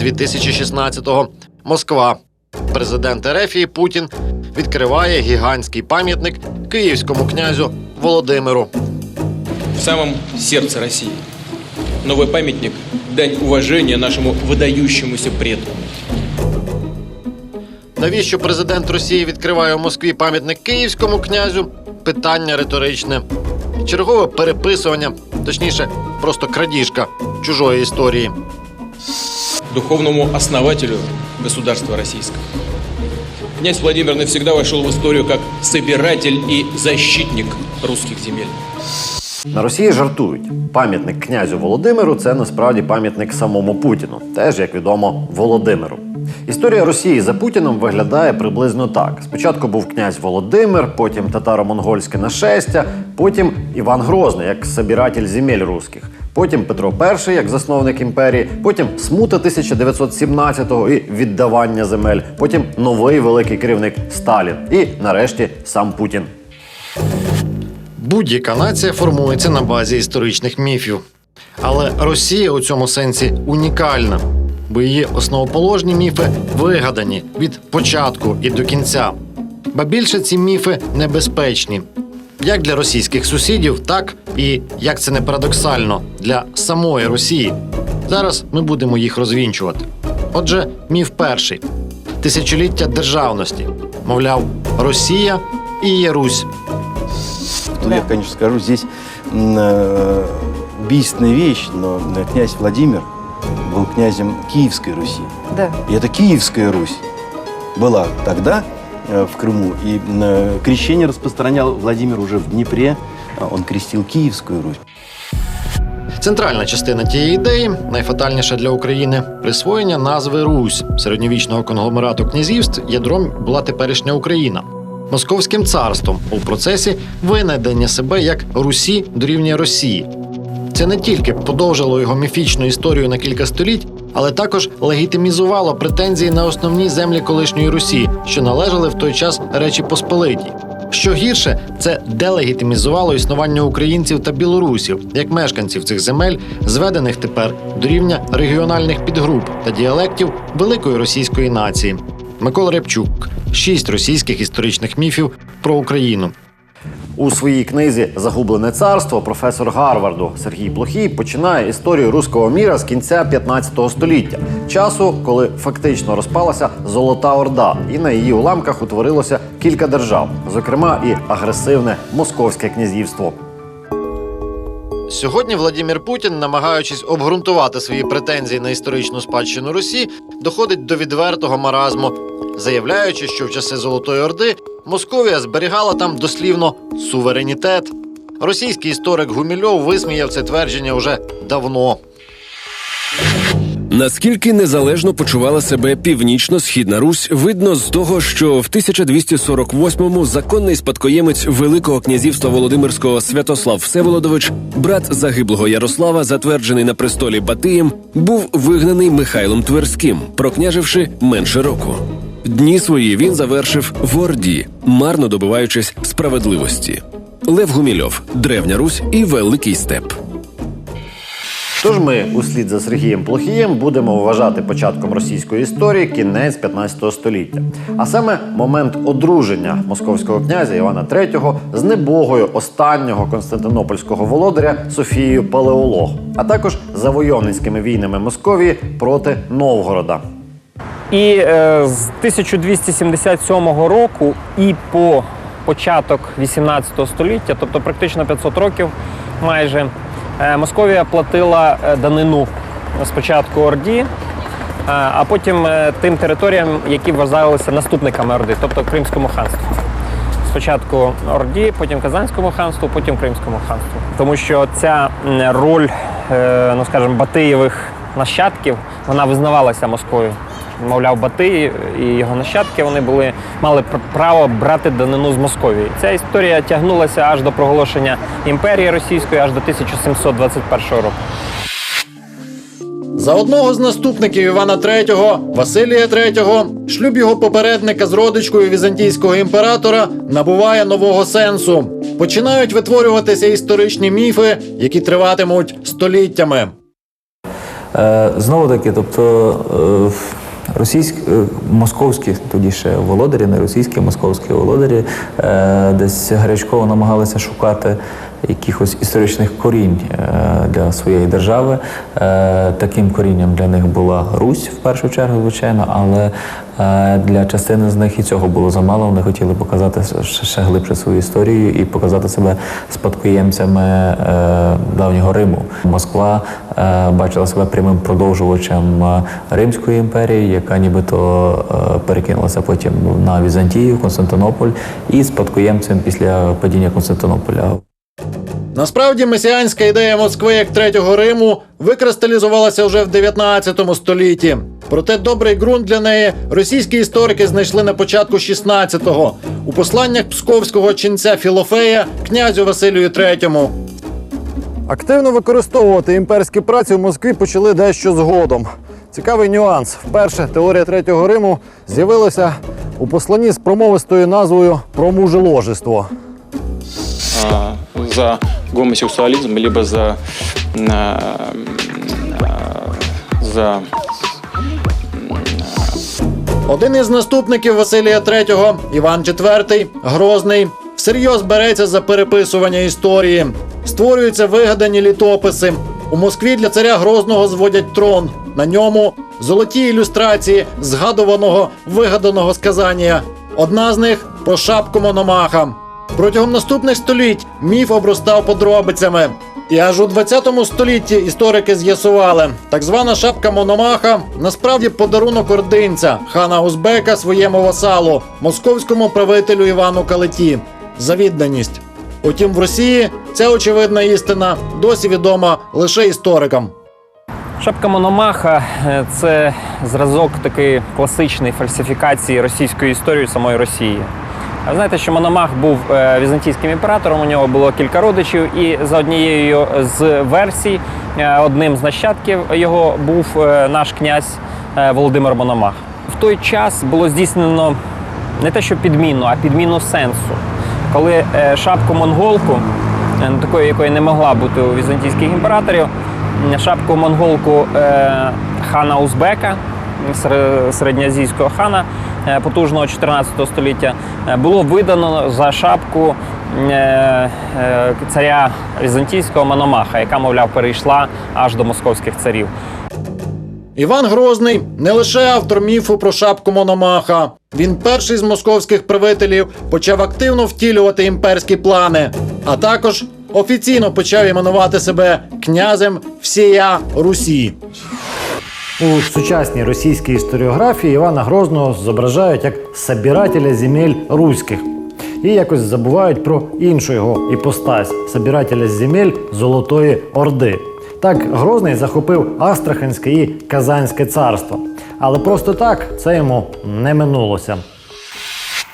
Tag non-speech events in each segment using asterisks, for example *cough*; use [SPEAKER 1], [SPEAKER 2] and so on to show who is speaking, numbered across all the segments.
[SPEAKER 1] листопад 2016-го. Москва. Президент Ерефії Путін відкриває гігантський пам'ятник київському князю Володимиру.
[SPEAKER 2] в самом сердце России. Новый памятник – дань уважения нашему выдающемуся предку.
[SPEAKER 1] Навіщо президент Росії відкриває у Москві пам'ятник київському князю? Питання риторичне. Чергове переписування, точніше, просто крадіжка чужої історії.
[SPEAKER 2] Духовному основателю государства российского. Князь Владимир навсегда вошел в историю как собиратель и защитник русских земель.
[SPEAKER 1] На Росії жартують. Пам'ятник князю Володимиру це насправді пам'ятник самому Путіну, теж як відомо Володимиру. Історія Росії за Путіном виглядає приблизно так: спочатку був князь Володимир, потім татаро-монгольське нашестя, потім Іван Грозний як собиратель земель русських, потім Петро І як засновник імперії, потім смута 1917-го і віддавання земель, потім новий великий керівник Сталін, і нарешті сам Путін. Будь-яка нація формується на базі історичних міфів. Але Росія у цьому сенсі унікальна, бо її основоположні міфи вигадані від початку і до кінця. Ба більше ці міфи небезпечні Як для російських сусідів, так і як це не парадоксально для самої Росії. Зараз ми будемо їх розвінчувати. Отже, міф перший тисячоліття державності. Мовляв, Росія і є Русь.
[SPEAKER 3] Тут я, конечно, скажу, здесь м, э, убийственная вещь, но э, князь Владимир был князем Киевской Руси.
[SPEAKER 4] Да.
[SPEAKER 3] И это Киевская Русь была тогда э, в Крыму. И э, крещение распространял Владимир уже в Днепре. А Он крестил Киевскую Русь.
[SPEAKER 1] Центральна частина тієї ідеї, найфатальніша для України, присвоєння назви Русь середньовічного конгломерату князівств. Ядром була теперішня Україна. Московським царством у процесі винайдення себе як Русі дорівнює Росії. Це не тільки подовжило його міфічну історію на кілька століть, але також легітимізувало претензії на основні землі колишньої Русі, що належали в той час Речі Посполитій. Що гірше, це делегітимізувало існування українців та білорусів як мешканців цих земель, зведених тепер до рівня регіональних підгруп та діалектів великої російської нації. Микола Рябчук шість російських історичних міфів про Україну. У своїй книзі Загублене царство професор Гарварду Сергій Плохій починає історію руського міра з кінця 15 століття, часу, коли фактично розпалася Золота Орда, і на її уламках утворилося кілька держав, зокрема і агресивне Московське князівство. Сьогодні Владимир Путін, намагаючись обґрунтувати свої претензії на історичну спадщину Росії, доходить до відвертого маразму, заявляючи, що в часи Золотої Орди Московія зберігала там дослівно суверенітет. Російський історик Гумільов висміяв це твердження уже давно.
[SPEAKER 5] Наскільки незалежно почувала себе північно-східна Русь, видно з того, що в 1248-му законний спадкоємець Великого князівства Володимирського Святослав Всеволодович, брат загиблого Ярослава, затверджений на престолі Батиєм, був вигнаний Михайлом Тверським, прокняживши менше року. Дні свої він завершив в Орді, марно добиваючись справедливості. Лев Гумільов, Древня Русь і Великий Степ.
[SPEAKER 1] Тож ми, услід за Сергієм Плохієм, будемо вважати початком російської історії кінець 15 століття, а саме момент одруження московського князя Івана III з небогою останнього константинопольського володаря Софією Палеолог, а також завойовницькими війнами Московії проти Новгорода.
[SPEAKER 6] І е, з 1277 року і по початок 18 століття, тобто практично 500 років майже, Московія платила е, данину спочатку Орді, е, а потім е, тим територіям, які вважалися наступниками Орди, тобто Кримському ханству. Спочатку Орді, потім Казанському ханству, потім Кримському ханству. Тому що ця роль, е, ну скажімо, Батиєвих нащадків, вона визнавалася Москвою. Мовляв, Батий і його нащадки вони були мали право брати данину з Московії. Ця історія тягнулася аж до проголошення імперії російської, аж до 1721 року.
[SPEAKER 1] За одного з наступників Івана III, Василія III, шлюб його попередника з родичкою візантійського імператора набуває нового сенсу. Починають витворюватися історичні міфи, які триватимуть століттями.
[SPEAKER 4] Е, Знову таки, тобто е, російські, е, московські, тоді ще володарі, не російські, московські володарі, е, десь гарячково намагалися шукати якихось історичних корінь е, для своєї держави. Е, Таким корінням для них була Русь в першу чергу, звичайно, але е, для частини з них і цього було замало. Вони хотіли показати ще, глибше свою історію і показати себе спадкоємцями давнього Риму. Москва бачила себе прямим продовжувачем Римської імперії, яка нібито перекинулася потім на Візантію, Константинополь, і спадкоємцем після падіння Константинополя.
[SPEAKER 1] Насправді месіанська ідея Москви як третього Риму викристалізувалася вже в 19 столітті. Проте добрий ґрунт для неї російські історики знайшли на початку 16-го у посланнях псковського ченця Філофея князю Василію III. Активно використовувати імперські праці в Москві почали дещо згодом. Цікавий нюанс. Вперше теорія третього Риму з'явилася у посланні з промовистою назвою про мужеложество.
[SPEAKER 7] За гомосексуализм, либо за, за
[SPEAKER 1] Один із наступників Василія III, Іван IV, Грозний, всерйоз береться за переписування історії. Створюються вигадані літописи. У Москві для царя Грозного зводять трон. На ньому золоті ілюстрації згадуваного вигаданого сказання. Одна з них про шапку Мономаха. Протягом наступних століть міф обростав подробицями. І аж у 20 столітті історики з'ясували, так звана шапка Мономаха насправді подарунок ординця хана Узбека своєму васалу, московському правителю Івану Калиті. За відданість. Утім, в Росії ця очевидна істина досі відома лише історикам.
[SPEAKER 6] Шапка Мономаха е, це зразок такої класичної фальсифікації російської історії самої Росії. А Знаєте, що Мономах був е, візантійським імператором, у нього було кілька родичів, і за однією з версій, е, одним з нащадків його був е, наш князь Володимир Мономах. В той час було здійснено не те, що підміну, а підміну сенсу. Коли шапку монголку, е, такої, якої не могла бути у візантійських імператорів, шапку монголку хана Узбека, сере- середньоазійського хана потужного 14 століття, е, було видано за шапку е, е, царя візантійського Мономаха, яка, мовляв, перейшла аж до московських царів.
[SPEAKER 1] Іван Грозний не лише автор міфу про шапку Мономаха. Він перший з московських правителів почав активно втілювати імперські плани, а також офіційно почав іменувати себе князем всія Русі.
[SPEAKER 8] У сучасній російській історіографії Івана Грозного зображають як собирателя земель руських. І якось забувають про іншу його іпостась собирателя земель Золотої Орди. Так Грозний захопив Астраханське і Казанське царство. Але просто так це йому не минулося.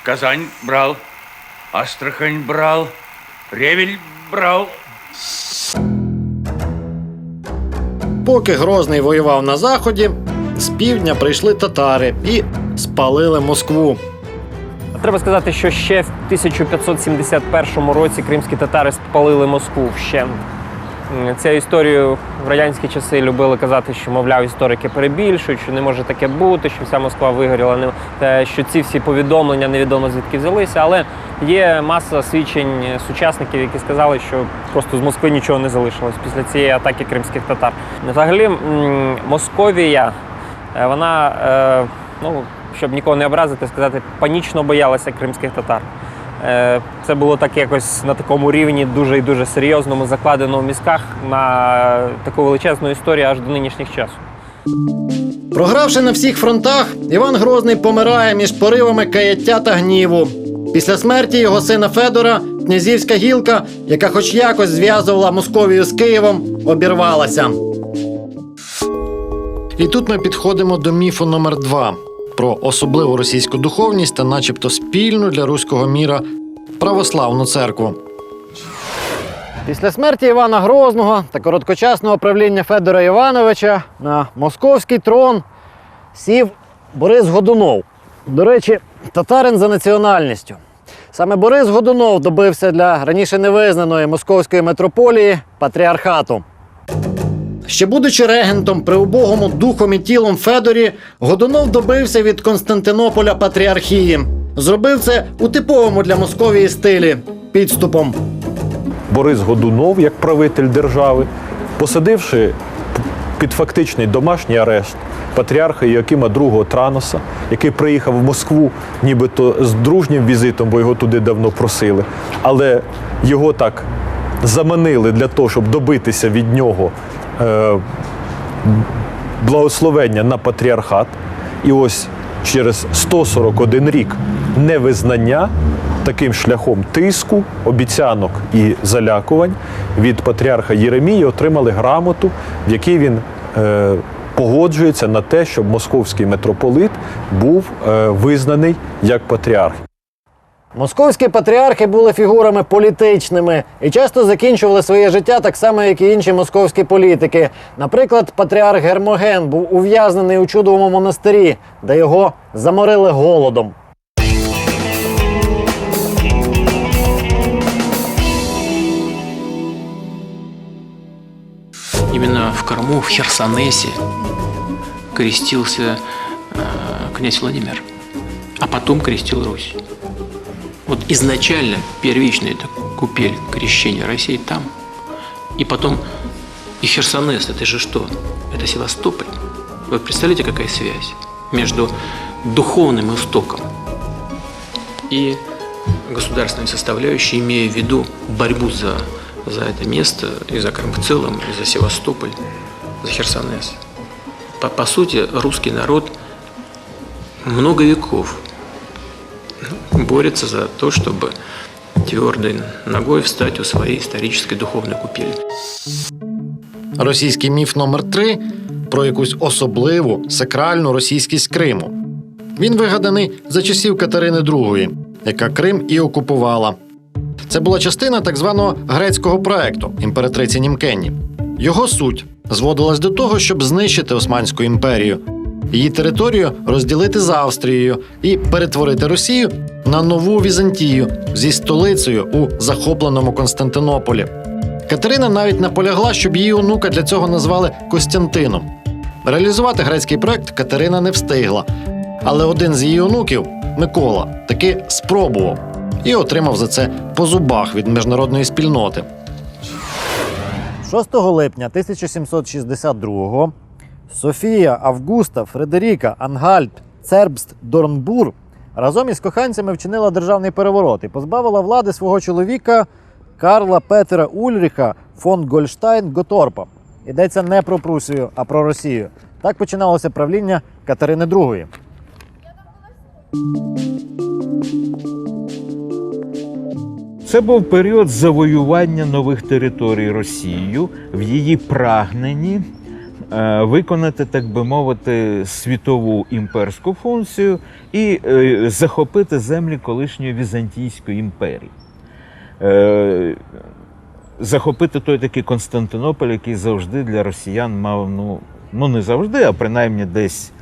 [SPEAKER 9] Казань брал, Астрахань брал, Ревель брал.
[SPEAKER 1] Поки Грозний воював на заході, з півдня прийшли татари і спалили Москву.
[SPEAKER 6] Треба сказати, що ще в 1571 році кримські татари спалили Москву вщент. Цю історію в радянські часи любили казати, що, мовляв, історики перебільшують, що не може таке бути, що вся Москва вигоріла, що ці всі повідомлення невідомо звідки взялися. Але є маса свідчень сучасників, які сказали, що просто з Москви нічого не залишилось після цієї атаки кримських татар. Взагалі, Московія, е, вона, е, ну, щоб нікого не образити, сказати, панічно боялася кримських татар. Е, Це було так якось на такому рівні дуже і дуже серйозному, закладено в мізках на таку величезну історію аж до нинішніх часів.
[SPEAKER 1] Програвши на всіх фронтах, Іван Грозний помирає між поривами каяття та гніву. Після смерті його сина Федора князівська гілка, яка хоч якось зв'язувала Московію з Києвом, обірвалася. І тут ми підходимо до міфу номер два про особливу російську духовність та, начебто, спільну для руського міра православну церкву. Після смерті Івана Грозного та короткочасного правління Федора Івановича на московський трон сів Борис Годунов. До речі, татарин за національністю. Саме Борис Годунов добився для раніше невизнаної московської митрополії патріархату. Ще будучи регентом при убогому духом і тілом Федорі, Годунов добився від Константинополя патріархії. Зробив це у типовому для Московії стилі підступом.
[SPEAKER 10] Борис Годунов, як правитель держави, посадивши під фактичний домашній арешт патріарха Йоакима II Траноса, який приїхав в Москву нібито з дружнім візитом, бо його туди давно просили. Але його так заманили для того, щоб добитися від нього благословення на патріархат. І ось через 141 рік невизнання таким шляхом тиску, обіцянок і залякувань від патріарха Єремії отримали грамоту, в якій він е, погоджується на те, щоб московський митрополит був е, визнаний як патріарх.
[SPEAKER 1] Московські патріархи були фігурами політичними і часто закінчували своє життя так само, як і інші московські політики. Наприклад, патріарх Гермоген був ув'язнений у чудовому монастирі, де його заморили голодом.
[SPEAKER 2] Именно в Крыму, в Херсонесе крестился э, князь Владимир, а потом крестил Русь. Вот изначально первичная эта купель крещения России там. И потом и Херсонес, это же что? Это Севастополь. Вы представляете, какая связь между духовным истоком и государственной составляющей, имея в виду борьбу за, за это место, и за Крым в целом, и за Севастополь, за Херсонес. По, по сути, русский народ много веков борется за то, чтобы твердой ногой встать у своей исторической духовной купели.
[SPEAKER 11] Російський міф номер 3 про якусь особливу сакральну російськість Криму. Він вигаданий за часів Катерини II, яка Крим і окупувала. Це була частина так званого грецького проекту імператриці Німкені. Його суть зводилась до того, щоб знищити Османську імперію, її територію розділити з Австрією і перетворити Росію на нову Візантію зі столицею у захопленому Константинополі. Катерина навіть наполягла, щоб її онука для цього назвали Костянтином. Реалізувати грецький проект Катерина не встигла, але один з її онуків, Микола, таки спробував і отримав за це по зубах від міжнародної спільноти.
[SPEAKER 1] 6 липня 1762-го Софія Августа Фредеріка Ангальд Цербст Дорнбур разом із коханцями вчинила державний переворот і позбавила влади свого чоловіка Карла Петера Ульріха фон Гольштайн Готорпа. Йдеться не про Прусію, а про Росію. Так починалося правління Катерини II.
[SPEAKER 12] Це був період завоювання нових територій Росією в її прагненні виконати, так би мовити, світову імперську функцію і е, захопити землі колишньої Візантійської імперії. Е, Захопити той такий Константинополь, який завжди для росіян мав, ну, ну не завжди, а принаймні десь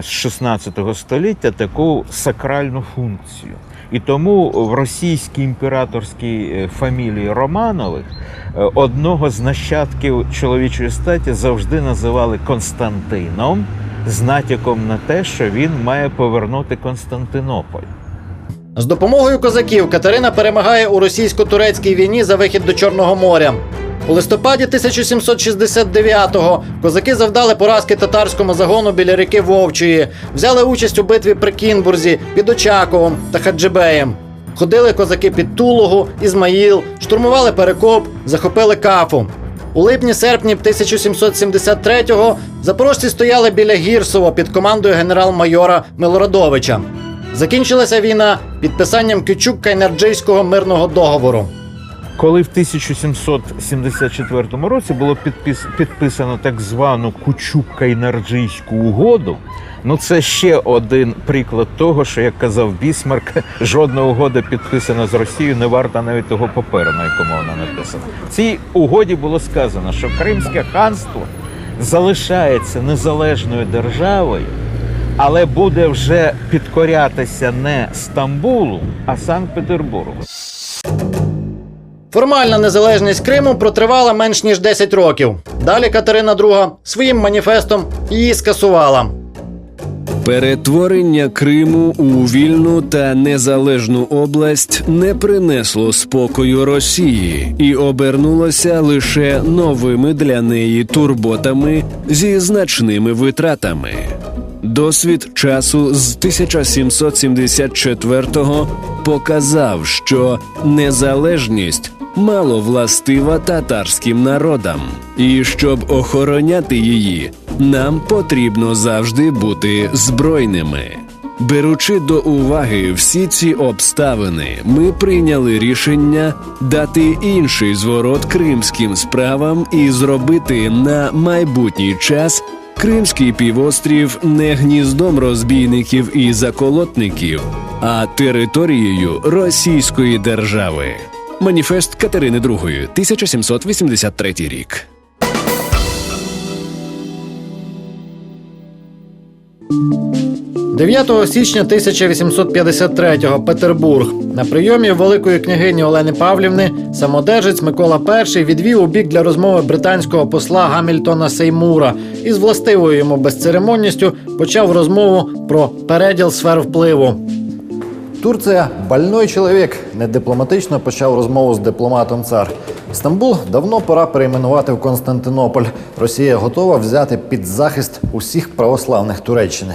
[SPEAKER 12] з 16 століття таку сакральну функцію. І тому в російській імператорській е, фамілії Романових е, одного з нащадків чоловічої статі завжди називали Константином з натяком на те, що він має повернути Константинополь.
[SPEAKER 1] З допомогою козаків Катерина перемагає у російсько-турецькій війні за вихід до Чорного моря. У листопаді 1769-го козаки завдали поразки татарському загону біля ріки Вовчої, взяли участь у битві при Кінбурзі під Очаковом та Хаджибеєм. Ходили козаки під Тулугу, Ізмаїл, штурмували Перекоп, захопили Кафу. У липні-серпні 1773-го запорожці стояли біля Гірсово під командою генерал-майора Милорадовича. Закінчилася війна підписанням Кючук-Кайнарджийського мирного договору.
[SPEAKER 12] Коли в 1774 році було підпис, підписано так звану Кучук-Кайнарджийську угоду, ну це ще один приклад того, що, як казав Бісмарк, *laughs* жодна угода підписана з Росією не варта навіть того паперу, на якому вона написана. В цій угоді було сказано, що Кримське ханство залишається незалежною державою, але буде вже підкорятися не Стамбулу, а Санкт-Петербургу.
[SPEAKER 1] Формальна незалежність Криму протривала менш ніж 10 років. Далі Катерина II своїм маніфестом її скасувала.
[SPEAKER 5] Перетворення Криму у вільну та незалежну область не принесло спокою Росії і обернулося лише новими для неї турботами зі значними витратами. Досвід часу з 1774-го показав, що незалежність мало властива татарським народам, і щоб охороняти її, нам потрібно завжди бути збройними. Беручи до уваги всі ці обставини, ми прийняли рішення дати інший зворот кримським справам і зробити на майбутній час Кримський півострів не гніздом розбійників і заколотників, а територією Російської держави. Маніфест Катерини II, 1783 рік.
[SPEAKER 1] – 9 січня 1853-го Петербург. На прийомі великої княгині Олени Павлівни самодержець Микола І відвів у бік для розмови британського посла Гамільтона Сеймура і з властивою йому безцеремонністю почав розмову про переділ сфер впливу. Турція больной чоловік. Недипломатично почав розмову з дипломатом цар. Стамбул давно пора перейменувати в Константинополь. Росія готова взяти під захист усіх православних Туреччини.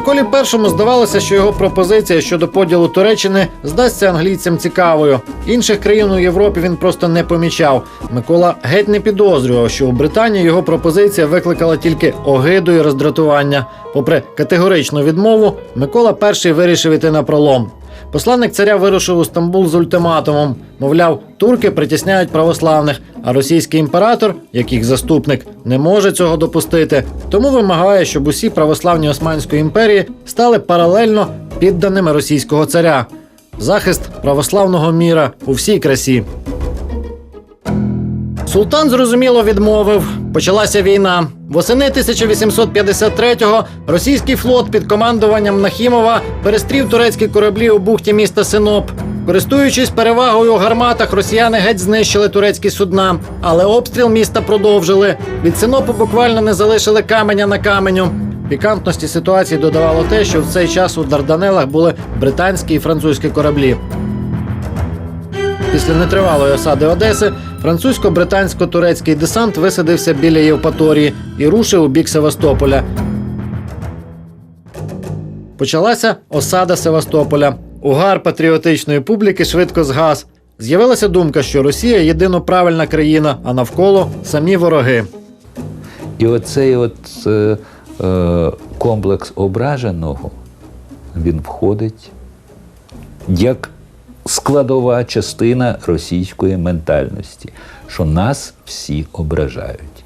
[SPEAKER 1] Миколі першому здавалося, що його пропозиція щодо поділу Туреччини здасться англійцям цікавою. Інших країн у Європі він просто не помічав. Микола геть не підозрював, що у Британії його пропозиція викликала тільки огиду і роздратування. Попри категоричну відмову, Микола перший вирішив іти на пролом. Посланник царя вирушив у Стамбул з ультиматумом. Мовляв, турки притісняють православних, а російський імператор, як їх заступник, не може цього допустити. Тому вимагає, щоб усі православні Османської імперії стали паралельно підданими російського царя. Захист православного міра у всій красі. Султан зрозуміло відмовив. Почалася війна. Восени 1853-го російський флот під командуванням Нахімова перестрів турецькі кораблі у бухті міста Синоп. Користуючись перевагою у гарматах, росіяни геть знищили турецькі судна, але обстріл міста продовжили. Від Синопу буквально не залишили каменя на каменю. Пікантності ситуації додавало те, що в цей час у Дарданелах були британські і французькі кораблі. Після нетривалої осади Одеси французько-британсько-турецький десант висадився біля Євпаторії і рушив у бік Севастополя. Почалася осада Севастополя. Угар патріотичної публіки швидко згас. З'явилася думка, що Росія єдино правильна країна, а навколо самі вороги.
[SPEAKER 13] І оцей от е, е, комплекс ображеного він входить як складова частина російської ментальності, що нас всі ображають.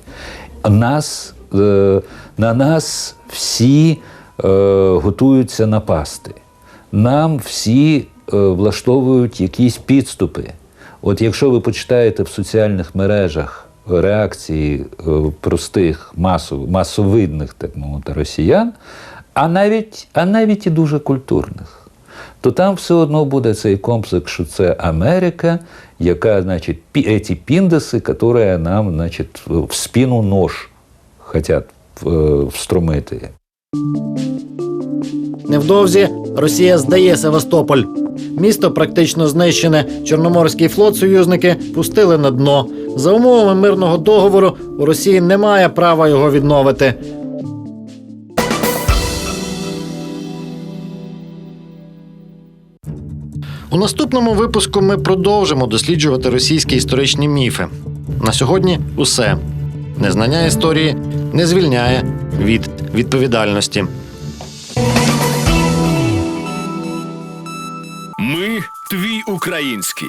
[SPEAKER 13] Нас, е, на нас всі е, готуються напасти. Нам всі е, влаштовують якісь підступи. От якщо ви почитаєте в соціальних мережах реакції е, простих масов, масовидних так мовити, росіян, а навіть, а навіть і дуже культурних, то там все одно буде цей комплекс, що це Америка, яка, значить, ці піндеси, які нам, значить, в спину нож хотять е, встромити.
[SPEAKER 1] Невдовзі Росія здає Севастополь. Місто практично знищене. Чорноморський флот союзники пустили на дно. За умовами мирного договору у Росії немає права його відновити. У наступному випуску ми продовжимо досліджувати російські історичні міфи. На сьогодні усе. Незнання історії не звільняє від відповідальності.
[SPEAKER 5] Ми твій український.